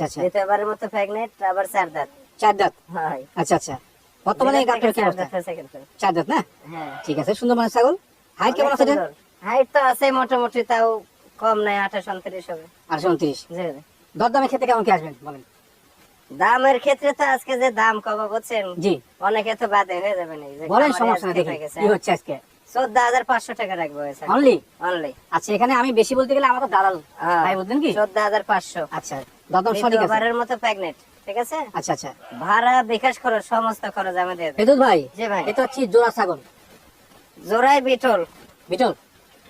আচ্ছা আচ্ছা। দ্বিতীয়বারের মতো প্রেগনেন্ট আবার চার দাঁত চার দাঁত হয়। আচ্ছা আচ্ছা। বর্তমানে এই কি অবস্থা? চার দাঁত না? হ্যাঁ। ঠিক আছে সুন্দর মানে ছাগল। হাইট কেমন আছে হাইট তো আছে মোটামুটি তাও কম নাই আঠাশ উনত্রিশ হবে। আটশো উনত্রিশ? জি দরদামের ক্ষেত্রে কেমন কি আসবেন বলেন? দামের ক্ষেত্রে তো আজকে যে দাম কব বলছেন জি। অনেকে তো বাদে হয়ে যাবে না বলেন সমস্যা নেই দেখি কি হচ্ছে আজকে। চোদ্দ হাজার পাঁচশো টাকা রাখব অনলি অনলি আচ্ছা এখানে আমি বেশি বলতে গেলে আমার তো দালাল। ভাই বুঝলেন কি? চোদ্দ হাজার পাঁচশো। আচ্ছা। দরদাম সঠিক আছে। দ্বিতীয়বারের মতো প্রেগনেন্ট ঠিক আছে? আচ্ছা আচ্ছা। ভাড়া বিকাশ খরচ সমস্ত খরচ আমি দিয়ে দেব ফেদুল ভাই জি ভাই। এটা হচ্ছে জোড়া ছাগল। জোড়াই বিটল। বিটল?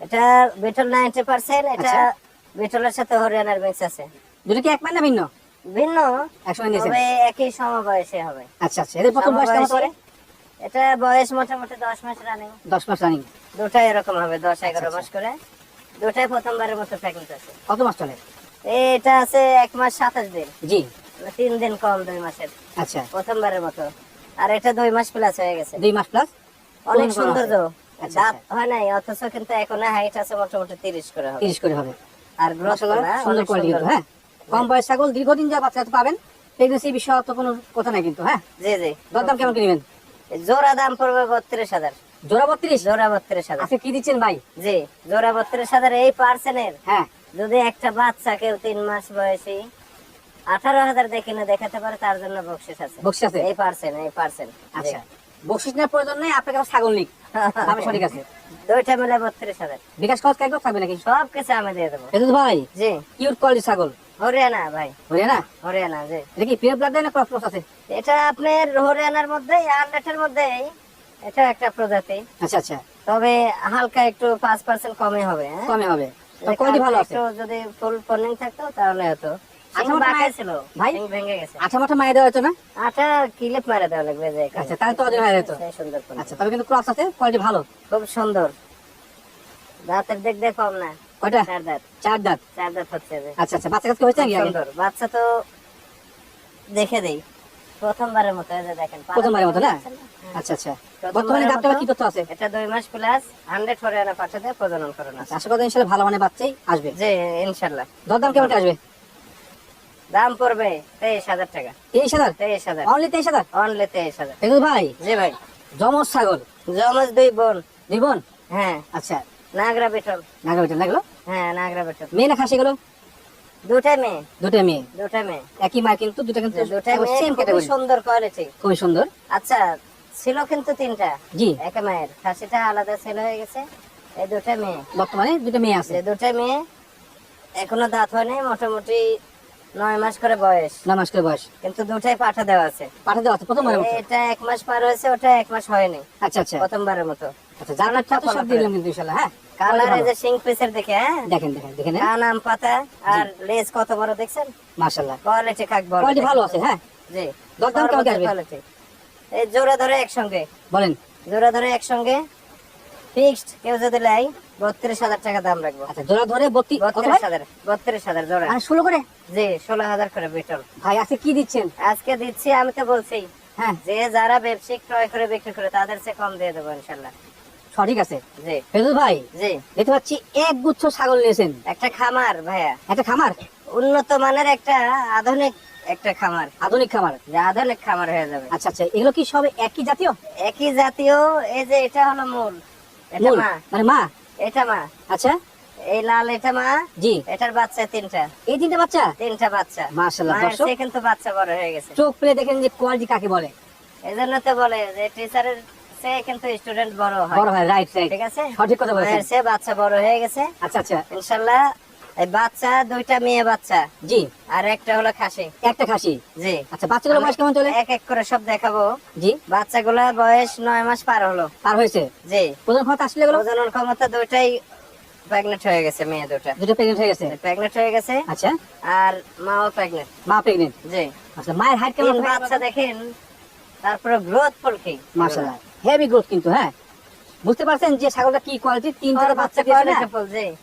এটা বিটল নাইনটি পার্সেন্ট এটা আচ্ছা। বিটলের সাথে হরিয়ানার মিক্স আছে। দুটো কি এক মানে ভিন্ন? ভিন্ন। একসঙ্গে নিয়েছেন। তবে একই সমবয়সী হবে। আচ্ছা আচ্ছা। এদের প্রথম বয়স কেমন করে এটা বয়স মোটামুটি দশ মাস রানিং দশ মাস রানিং দুটাই এরকম হবে দশ এগারো আচ্ছা। মাস করে। দুটাই প্রথমবারের মতো প্রেগনেন্ট আছে। কত মাস চলে? এটা আছে এক মাস সাতাশ দিন। জি। মানে তিন দিন কম দুই মাসের। আচ্ছা। প্রথমবারের মতো। আর এটা দুই মাস প্লাস হয়ে গেছে। দুই মাস প্লাস অনেক সুন্দর তো আচ্ছা, দাঁত হয় নাই অথচ কিন্তু এখন হাইট আছে মোটামুটি তিরিশ করে হবে। তিরিশ করে হবে। আর গ্রোথ সুন্দর কোয়ালিটি হ্যাঁ? কম বয়স ছাগল দীর্ঘদিন যা বাচ্চা পাবেন। প্রেগনেন্সি বিষয়ে তো কোনো কথা নাই কিন্তু হ্যাঁ? জি জি। দরদাম কেমন কি নেবেন? জোড়া দাম পড়বে বত্রিশ হাজার। জোড়া বত্রিশ? জোড়া বত্রিশ হাজার। আজকে কি দিচ্ছেন ভাই? জি জোড়া বত্রিশ হাজার এই পার্সেন্টের হ্যাঁ। যদি একটা বাচ্চা কেউ তিন মাস বয়সী আঠারো হাজার দেখে না দেখাতে পারে তার জন্য বকশিস আছে। বকশিস আছে? এই পার্সেন্ট এই পার্সেন্ট। আচ্ছা। বকশিস নেওয়ার প্রয়োজন নেই আপনার কাছে ছাগল নিক। আমি সঠিক আছে। দুইটা মিলে বত্রিশ হাজার। বিকাশ খরচ থাকবে নাকি? সব কিছু আমি দিয়ে দেবো। ভাই জি। কিউট কোয়ালিটি ছাগল। হরিয়ানা ভাই। হরিয়ানা? হরিয়ানা জি। এটা কি পিওর ব্লাড না ক্রস আছে? এটা আপনার হরিয়ানার মধ্যে হান্ড্রেডের মধ্যে এটা একটা প্রজাতি। আচ্ছা আচ্ছা। তবে হালকা একটু পাঁচ পার্সেন্ট কমে হবে হ্যাঁ? কমে হবে। কোয়ালিটি ভালো আছে? যদি ফুল পনিং থাকতো তাহলে হতো আচ্ছা। আচ্ছা। আচ্ছা তবে কিন্তু ক্রস আছে কোয়ালিটি ভালো? খুব সুন্দর। দাঁতের দেখ দেখ কম না। কয়টা? চার দাঁত। চার দাঁত। চার দাঁত হচ্ছে আচ্ছা আচ্ছা বাচ্চা কাছে হয়েছে নাকি সুন্দর। বাচ্চা তো দেখে দেই। প্রথমবারের মতো এই যে দেখেন প্রথমবারের মতো না? আচ্ছা আচ্ছা। বর্তমানে মতো- কি তথ্য আছে? এটা দুই মাস প্লাস হান্ড্রেড হরিয়ানা পাঠাতে প্রজনন করানো আছে। আশা করি ইনশাল্লাহ ভালো মানে বাচ্চাই আসবে। জি ইনশাল্লাহ। দরদাম কেমন আসবে? দাম পড়বে তেইশ হাজার টাকা। তেইশ হাজার? তেইশ হাজার। অনলি তেইশ হাজার? অনলি তেইশ হাজার। ভাই? জি ভাই। জমজ ছাগল? জমজ দুই বোন। জীবন হ্যাঁ। আচ্ছা। নাগরা বেটল। নাগা বেটা লাগল হ্যাঁ নাগরা বেটল। মেয়ে না খাসি গেলো দুটা মেয়ে। দুটো মেয়ে। দুটা মেয়ে। একই মায়ের কিন্তু দুটো কিন্তু দুটা সেম ক্যাটাগরি সুন্দর কোয়ালিটি খুবই সুন্দর। আচ্ছা ছিল কিন্তু তিনটা। জি। এক মায়ের। খাসিটা আলাদা ছেল হয়ে গেছে। এই দুটা মেয়ে। বর্তমানে দুটো মেয়ে আছে। দুটা মেয়ে এখনও দাঁত হয় নাই মোটামুটি নয় মাস করে বয়স। নয় মাস করে বয়স। কিন্তু দুটাই পাঠা দেওয়া আছে। পাঠা দেওয়া আছে মতো? এটা এক মাস পার হয়েছে ওটা এক মাস হয়নি আচ্ছা আচ্ছা। প্রথমবারের মতো। আচ্ছা জানার তো সব দিলাম কিন্তু হ্যাঁ? কালার যে সিং পিসের দেখে হ্যাঁ? দেখেন দেখেন দেখেন কান পাতা আর লেজ কত বড় দেখছেন? মাশাল্লাহ কোয়ালিটি কাক বড়? কোয়ালিটি ভালো আছে হ্যাঁ। জি। দরদাম কেমন কি আসবে? এই জোড়া ধরে একসঙ্গে। বলেন। জোড়া ধরে একসঙ্গে। ফিক্সড কেউ যদি লাই বত্রিশ হাজার টাকা দাম রাখব। আচ্ছা জোড়া ধরে বত্রিশ হাজার বত্রিশ হাজার জোড়া। আর ষোলো করে? জি ষোলো হাজার করে বিটল। ভাই আজকে কি দিচ্ছেন? আজকে দিচ্ছি আমি তো বলছি হ্যাঁ। যে যারা ব্যবসায়িক ক্রয় করে বিক্রি করে তাদের চেয়ে কম দিয়ে দেবো ইনশাল্লাহ। সঠিক আছে। জি। ভাই জি। দেখতে পাচ্ছি এক গুচ্ছ ছাগল নিয়েছেন। একটা খামার ভাইয়া। একটা খামার? উন্নত মানের একটা আধুনিক একটা খামার। আধুনিক খামার। যে আধুনিক খামার হয়ে যাবে। আচ্ছা আচ্ছা এগুলো কি সব একই জাতীয়? একই জাতীয় এই যে এটা হলো মূল। এটা মা। মানে মা? এটা মা। আচ্ছা। এই লাল এটা মা। জি। এটার বাচ্চা তিনটা। এই তিনটা বাচ্চা? তিনটা বাচ্চা। মাশাআল্লাহ, দর্শক। কিন্তু বাচ্চা বড় হয়ে গেছে। চোখ পেলে দেখেন যে কোয়ালিটি কাকে বলে। এই জন্য তো বলে যে টিচারের কিন্তু স্টুডেন্ট বড় হয়। বড় হয় রাইট রাইট ঠিক আছে? সঠিক কথা বলেছেন। চেয়ে বাচ্চা বড় হয়ে গেছে। আচ্ছা আচ্ছা। ইনশাল্লাহ এই বাচ্চা দুইটা মেয়ে বাচ্চা। জি। আর একটা হলো খাসি। একটা খাসি? জি। আচ্ছা বাচ্চাগুলো বয়স কেমন চলে? এক এক করে সব দেখাবো। জি। বাচ্চাগুলা বয়স নয় মাস পার হলো। পার হয়েছে? জি। ক্ষমতা আসলে প্রজনন ক্ষমতা দুইটাই প্রেগনেন্ট হয়ে গেছে মেয়ে দুটা দুটো প্রেগনেন্ট হয়ে গেছে? প্রেগনেন্ট হয়ে গেছে। আচ্ছা। আর মাও প্রেগনেন্ট মা প্রেগনেন্ট জি। আচ্ছা মায়ের হাইট কেমন? বাচ্চা দেখেন তারপরে গ্রোথ ফুল কি মাশাআল্লাহ। হেভি গ্রোথ কিন্তু হ্যাঁ? বুঝতে পারছেন যে ছাগলটা কি কোয়ালিটি তিন থেকে বাচ্চা দিয়েছে না?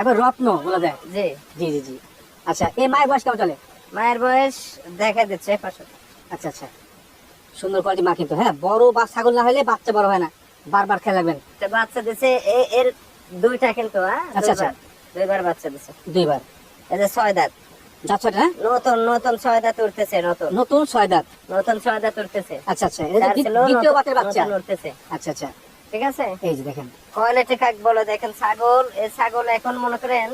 এবার রত্ন বলা যায়। জি। জি জি জি। আচ্ছা এই মায়ের বয়স কেমন চলে? মায়ের বয়স দেখা দিচ্ছে পাশে আচ্ছা আচ্ছা। সুন্দর কোয়ালিটি মা কিন্তু হ্যাঁ? বড় বা ছাগল না হলে বাচ্চা বড় হয় না। বারবার খেয়াল রাখবেন। একটা বাচ্চা দিছে এর দুইটা কিন্তু হ্যাঁ? আচ্ছা, আচ্ছা। দুইবার। দুইবার বাচ্চা দিছে। দুইবার। এই যে ছয় দাঁত। জাত হ্যাঁ? নতুন নতুন ছয় দাঁত উঠতেছে নতুন। নতুন ছয় দাঁত নতুন ছয় দাঁত উঠতেছে আচ্ছা আচ্ছা এটা যার দ্বি- ছিল দ্বিতীয় বাতের বাচ্চা। উঠতেছে। আচ্ছা আচ্ছা। ঠিক আছে? এই যে দেখেন। কোয়ালিটি কাক বলে দেখেন ছাগল এই ছাগল এখন মনে করেন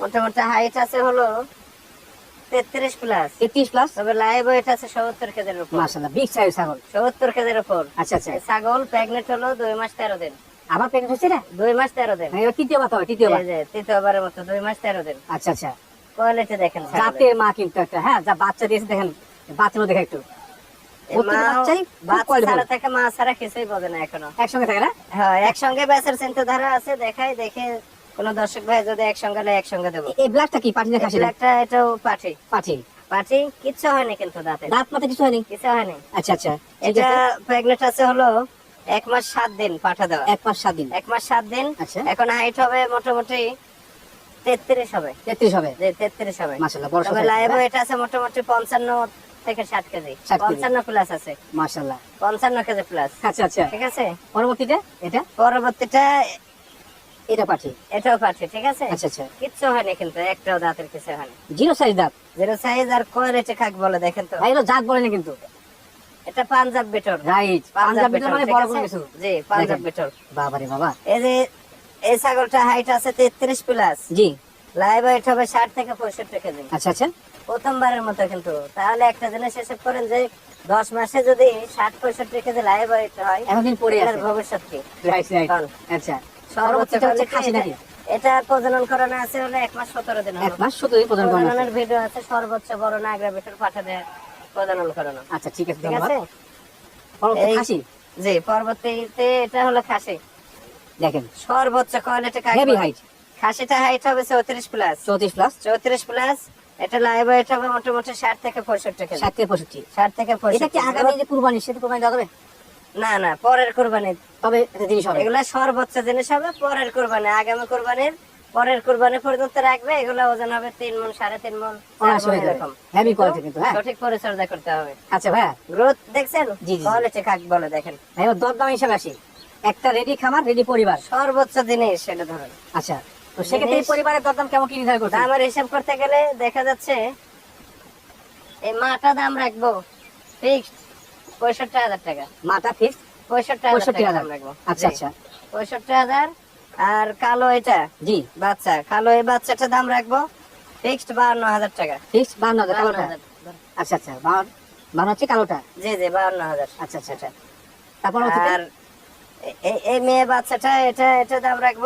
মোটামুটি হাইট আছে হলো তেত্রিশ প্লাস তেত্রিশ প্লাস তবে লাইভ ওয়েট আছে সত্তর কেজির উপর। মাসাল্লাহ বিগ সাইজ ছাগল। সত্তর কেজির উপর। আচ্ছা আচ্ছা। ছাগল প্রেগনেন্ট হলো দুই মাস তেরো দিন। আবার প্রেগনেন্ট হচ্ছে না দুই মাস তেরো দিন। তৃতীয় তৃতীয়বারের মতো দুই মাস তেরো দিন। আচ্ছা আচ্ছা। কোয়ালিটি দেখেন জাতের মা কিন্তু একটা হ্যাঁ যা বাচ্চা দিয়েছে দেখেন বাচ্চাগুলো দেখে একটু। এই প্রত্যেকটা মা- বাচ্চাই খুব বাচ্চা quality ছাড়া ফুল। থেকে মা ছাড়া কিছুই বোঝে না এখনও। একসঙ্গে থাকে না? হ্যাঁ একসঙ্গে ব্যাসের চিন্তাধারা আছে দেখাই দেখে কোন দর্শক ভাই যদি একসঙ্গে নেয় একসঙ্গে দেবো। এই ব্ল্যাকটা কি? পাটি না খাসি না? এটাও পাঠি পাটি। পাঠি কিচ্ছু হয়নি কিন্তু দাঁতে। দাঁত মাথা কিছু হয়নি? কিছু হয়নি। আচ্ছা আচ্ছা এটা প্রেগনেন্ট আছে হলো এক মাস সাত দিন পাঠা দেওয়া। এক পাঁচ সাত দিন। এক মাস সাত দিন। আচ্ছা। এখন হাইট হবে মোটামুটি তেত্রিশ হবে। তেত্রিশ হবে? তেত্রিশ হবে। মাসাল্লাহ বড় তবে লাইভ এটা আছে মোটামুটি পঞ্চান্ন থেকে ষাট কেজি। পঞ্চান্ন প্লাস আছে। মাসাল্লাহ পঞ্চান্ন কেজি প্লাস আচ্ছা আচ্ছা। ঠিক আছে? পরবর্তীতে এটা? পরবর্তীটা এটা পাটি এটাও পাঠি ঠিক আছে? আচ্ছা আচ্ছা। কিচ্ছু হয়নি কিন্তু একটাও দাঁতের কিছু হয়নি। জিরো সাইজ দাঁত। জিরো সাইজ আর কোয়ালিটি কাক বলে দেখেন তো। ভাই এগুলো জাত বলেনি কিন্তু। এটা Punjab better right Punjab beetle মানে বড় কিছু। জি পাঞ্জাব। বেটর বাবারে বাবা। এই যে এই ছাগলটা হাইট আছে তেত্রিশ প্লাস জি। লাইভ হাইট হবে ষাট থেকে পঁয়ষট্টি কেজি। আচ্ছা আচ্ছা। প্রথমবার মতো কিন্তু। তাহলে একটা জিনিস হিসেব করেন যে দশ মাসে যদি ষাট পঁয়ষট্টি কেজি লাইভ হাইট হয় পরে এটার ভবিষ্যৎ কি? আচ্ছা। সর্বোচ্চ খাসি এটা- নাকি? এটা প্রজনন করানো আছে হলো এক মাস সতেরো দিন এক মাস করা প্রজননের ভিডিও আছে সর্বোচ্চ বড় নাগরা বেটার পাঠাতে প্রজনন করানো। আচ্ছা ঠিক আছে ঠিক আছে? পরবর্তী খাসি? জি পরবর্তীতে এটা হলো খাসি। দেখেন। সর্বোচ্চ কোয়ালিটি হেভি হাইট খাসিটা হাইট হবে চৌত্রিশ প্লাস চৌত্রিশ প্লাস চৌত্রিশ প্লাস এটা লাইভ ওয়েট হবে মোটামুটি ষাট থেকে পঁয়ষট্টি কেজি। ষাট থেকে পঁয়ষট্টি। ষাট থেকে এটা কি আগামী যে কুরবানি সেটা কুরবানি দেওয়া যাবে না না পরের কোরবানি। তবে একটা জিনিস হবে। এগুলা সর্বোচ্চ জিনিস হবে পরের কোরবানি। আগামী কোরবানির পরের কোরবানি পর্যন্ত রাখবে। এগুলো ওজন হবে তিন মন সাড়ে তিন মন। এরকম। Heavy quality কিন্তু, হ্যাঁ? সঠিক পরিচর্যা করতে হবে। আচ্ছা ভাই গ্রোথ দেখছেন? জি, জি। কোয়ালিটি কাক বলে দেখেন। ভাই দর দাম হিসাবে আসি। একটা রেডি খামার রেডি পরিবার। সর্বোচ্চ জিনিস সেটা ধরেন। আচ্ছা তো সেক্ষেত্রে এই পরিবারের দরদাম কেমন কি নির্ধারণ করছে আমার হিসাব করতে গেলে দেখা যাচ্ছে এই মাটা দাম রাখব ফিক্সড পঁয়ষট্টি হাজার টাকা। মাটা ফিক্স পঁয়ষট্টি পঁয়ষট্টি টাকা হাজার। দাম রাখব। আচ্ছা আচ্ছা। পঁয়ষট্টি হাজার আর কালো এটা জি। বাচ্চা। কালো এই বাচ্চাটার দাম রাখব ফিক্সড বাহান্ন হাজার টাকা। ফিক্সড বান্ন হাজার বাহান্ন কালোটা আচ্ছা আচ্ছা বান্ন হচ্ছে কালোটা? জি জি বাহান্ন হাজার। আচ্ছা আচ্ছা আচ্ছা। তারপর আর এই মেয়ে বাচ্চাটা এটা এটা দাম রাখব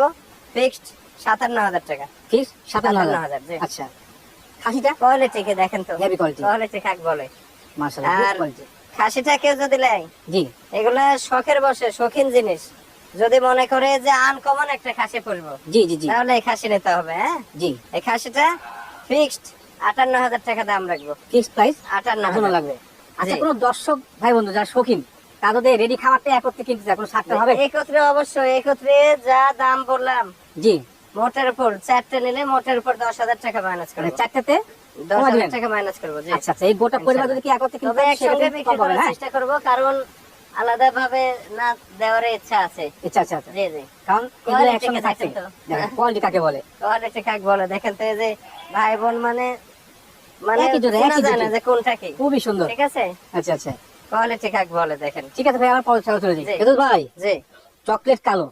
ফিক্সড সাতান্ন হাজার টাকা। সাতান্ন হাজার? আচ্ছা। খাসিটা? দেখেন তো। কোয়ালিটি কাক বলে। মাশাআল্লাহ আর- খাসিটা কেউ যদি নেয় জি। এগুলা শখের বসে শৌখিন জিনিস। যদি মনে করে যে আনকমন একটা খাসি পড়ব জি জি জি। তাহলে এই খাসি নিতে হবে হ্যাঁ? জি। এই খাসিটা ফিক্সড আটান্ন হাজার টাকা দাম রাখব। ফিক্স প্রাইস আটান্ন হাজার। লাগবে। আচ্ছা। কোনো দর্শক ভাই বন্ধু যারা শৌখিন রেডি খাবারটা একত্রে কিনতে চায় কোনো ছাড়তে হবে? একত্রে অবশ্যই একত্রে যা দাম বললাম। জি। মোটের উপর চারটে নিলে মোটের উপর দশ হাজার টাকা মাইনাস চারটাতে দশ হাজার টাকা মাইনাস করব আচ্ছা আচ্ছা এই গোটা পরিবার যদি কি একত্রে কিনতে একসঙ্গে বিক্রি করার হ্যাঁ? চেষ্টা করব কারণ আলাদা ভাবে না দেওয়ার ইচ্ছা আছে। আচ্ছা। জি জি। কারণ এগুলো একসঙ্গে থাকছে। দেখেন তো। কোয়ালিটি কাকে বলে? কোয়ালিটি কাক বলে? দেখেন তো যে ভাই বোন মানে মানে একই জোড়া, একই যায় যে কোনটা কি। খুবই সুন্দর। ঠিক আছে? আচ্ছা আচ্ছা। কোয়ালিটি কাক বলে দেখেন। ঠিক আছে ভাই আমার পরে চলে চলে যাই। জি। ভাই? জি। চকলেট কালো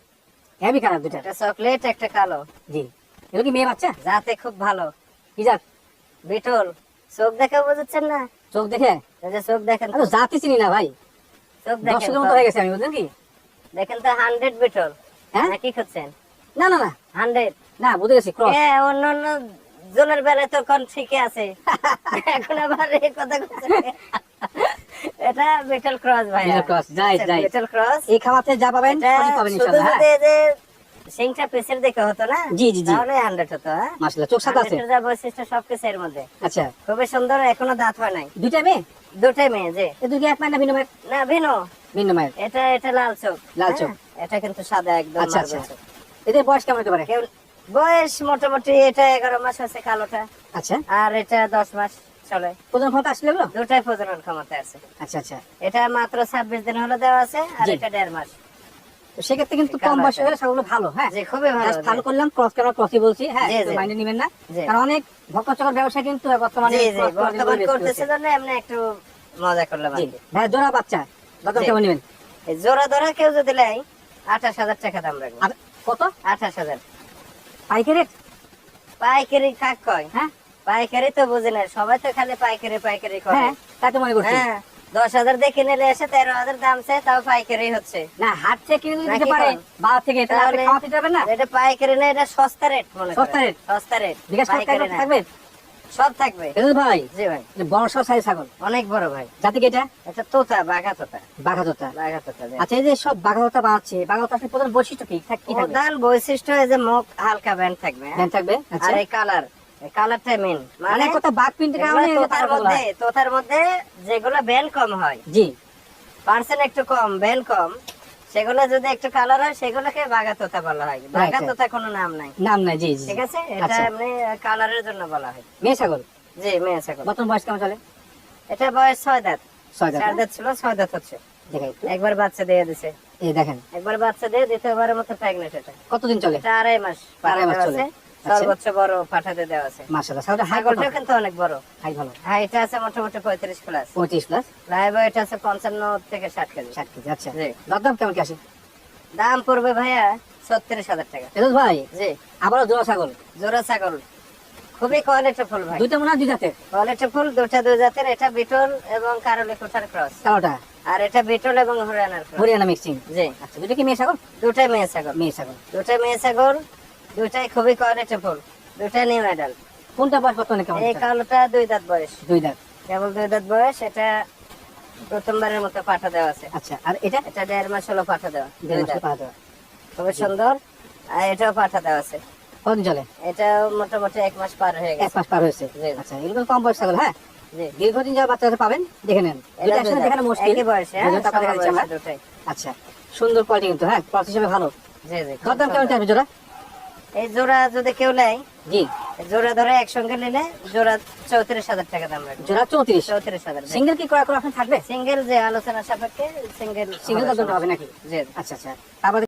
হেভি খারাপ দুটা একটা চকলেট একটা কালো। জি। এগুলো কি মেয়ে বাচ্চা? যাতে খুব ভালো। কি জাত? বিটল। চোখ দেখে বুঝছেন না? চোখ দেখে? চোখ দেখেন জাতি চিনি না ভাই। চোখ দেখেন দর্শকের মতো হয়ে গেছে আমি বুঝলেন কি? দেখেন তো হান্ড্রেড বিটল। হ্যাঁ? কি করছেন না না না। হান্ড্রেড। না বুঝে গেছি ক্রস হ্যাঁ অন্য অন্য জনের বেলায় তো কোন ঠিকই আছে। এখন আবার এই কথা এটা বিটল ক্রস ভাই Beetle cross, right, right. Beetle cross এই খাওয়াতে যা পাবেন সবই পাবেন ইনশাআল্লাহ যদি সিংটা পেছের দেখে হতো না জি, জি, জি। তাহলে হান্ড্রেড হতো মাশাআল্লাহ চোখ সাদা আছে। যা বৈশিষ্ট্য সবকিছু এর মধ্যে। আচ্ছা। খুবই সুন্দর এখনও দাঁত হয় নাই। দুইটা মেয়ে? দুটাই মেয়ে যে এ দুটো এক মায়ের ভিন্ন না ভিনো ভিন্ন মায়ের। এটা এটা লাল চোখ লাল? চোখ। এটা কিন্তু সাদা একদম আচ্ছা আচ্ছা। এদের বয়স কেমন হতে পারে বয়স মোটামুটি এটা এগারো মাস আছে কালোটা। আচ্ছা। আর এটা দশ মাস। চলে। প্রথম ক্ষমতা আসলে এগুলো দুটাই প্রজনন ক্ষমতা আছে। আচ্ছা আচ্ছা। এটা মাত্র ছাব্বিশ দিন হলো দেওয়া আছে আর এটা দেড় মাস। সেক্ষেত্রে কিন্তু কম বয়সে হলে ছাগলগুলো ভালো হ্যাঁ? খুবই ভালো ভালো করলাম ক্রস কেন ক্রসই বলছি হ্যাঁ। মাইন্ডে নেবেন না। কারণ অনেক ভক্ত চকর ব্যবসা কিন্তু বর্তমানে বর্তমান করতেছে জন্য এমনি একটু মজা করলাম। ভাই জোড়া বাচ্চা দাদা কেমন নেবেন? জোড়া ধরা কেউ যদি লাই আঠাশ হাজার টাকা দাম রাখব। কত? আঠাশ হাজার। পাইকারি পাইকারি কাক কয়। হ্যাঁ? পাইকারি তো বুঝে না সবাই তো খালি পাইকারি পাইকারি করে। হ্যাঁ তাই তো মনে করছি। হ্যাঁ দশ হাজার দেখে নিলে এসে তেরো হাজার দাম চাই তাও পাইকারি হচ্ছে। না হাট থেকে পারে বাজার থেকে তাহলে খাওয়াতে যাবেন না? এটা পাইকারি না এটা সস্তা রেট মনে। সস্তা rate? সস্তা রেট পাইকারি থাকবে? সব থাকবে। ভাই জি ভাই। বড় সাইজ ছাগল। অনেক বড় ভাই। জাতি কি এটা? এটা তোতা বাঘা তোতা। বাঘা তোতা। বাঘা তোতা আচ্ছা এই যে সব বাঘা তোতা বানাচ্ছে বাঘা তোতা প্রধান বৈশিষ্ট্য কি? থাক- কি থাকবে? প্রধান বৈশিষ্ট্য এই যে মুখ হালকা ব্যান্ড থাকবে হ্যাঁ? ধ্যান থাকবে আচ্ছা। আর এই কালার এই মেন মানে মানে কত বাঘ প্রিন্টের কারণে তোতার মধ্যে তোতার মধ্যে যেগুলো ব্যান্ড কম হয়। জি। পার্সেন্ট একটু কম ব্যান্ড কম। সেগুলো যদি একটু কালার হয় সেগুলোকে বাঘা তোতা বলা হয়। বাঘা তোতা কোনো নাম নাই। নাম নাই জি জি। ঠিক আছে? এটা। এমনি কালারের জন্য বলা হয়। মেয়ে ছাগল? জি মেয়ে ছাগল। বর্তমান বয়স কেমন চলে? এটা বয়স ছয় দাঁত। ছয় দাঁত চার দাঁত ছিল ছয় দাঁত হচ্ছে। দেখাই একবার বাচ্চা দিয়ে দিছে। এই দেখেন। একবার বাচ্চা দিয়ে দ্বিতীয়বারের মতো প্রেগনেন্ট এটা। কতদিন চলে? এটা আড়াই মাস আড়াই মাস চলে। সর্বোচ্চ বড় পাঠাতে দেওয়া আছে। মাশাআল্লাহ ছাগলটা হাই কত কিন্তু অনেক বড়। হাই ভালো। হাইটা আছে মোটামুটি পঁয়ত্রিশ প্লাস পঁচিশ প্লাস লাইভ ওয়েট আছে পঞ্চান্ন থেকে ষাট কেজি। ষাট কেজি আচ্ছা। জি। দরদাম কেমন কি আসে? দাম পড়বে ভাইয়া ছত্রিশ হাজার টাকা। এদুল ভাই জি। আবারও জোড়া ছাগল? জোড়া ছাগল। খুবই কোয়ালিটি ফুল ভাই। দুইটা মনে হয় দুই জাতের? কোয়ালিটি ফুল দুটা দুই জাতের। এটা বিটল এবং কারলি কোঠার ক্রস কালোটা? আর এটা বিটল এবং হরিয়ানার হরিয়ানা মিক্সিং জি। আচ্ছা দুটো কি মেয়ে ছাগল? দুটাই মেয়ে ছাগল। মেয়ে ছাগল। দুটাই মেয়ে ছাগল। দুটাই খুবই কোয়ালিটি ফুল দুটাই নিউ মেডাল কোনটা বয়স বর্তমানে কেমন এই কালোটা দুই দাঁত বয়স। দুই দাঁত। কেবল দুই দাঁত বয়স এটা প্রথমবারের মতো পাঠা দেওয়া আছে। আচ্ছা আর এটা? এটা দেড় মাস হলো পাঠা দেওয়া দেড় মাসের দাঁত। খুবই সুন্দর আর এটাও পাঠা দেওয়া আছে। কতদিন চলে এটা মোটামুটি এক মাস পার হয়ে এক মাস পার হয়েছে। আচ্ছা এগুলো কম বয়স ছাগল হ্যাঁ? দীর্ঘদিন যাওয়া বাচ্চা পাবেন? দেখে নেন। এটা। দেখানো মুশকিল। বয়সে হ্যাঁ। আচ্ছা সুন্দর কোয়ালিটি কিন্তু হ্যাঁ? ক্রস হিসেবে ভালো। জি জি খুব দরদাম কেমন চাইবে জোড়া এই জোড়া যদি কেউ নেয় জি। জোড়া ধরে একসঙ্গে নিলে জোড়া চৌত্রিশ হাজার টাকা দাম রাখবে জোড়া চৌত্রিশ? চৌত্রিশ হাজার সিঙ্গেল কি ক্রয় করে আপনার থাকবে? সিঙ্গেল যে আলোচনা সাপেক্ষে সিঙ্গেল সিঙ্গেল হবে নাকি? জি। আচ্ছা আচ্ছা। তারপরে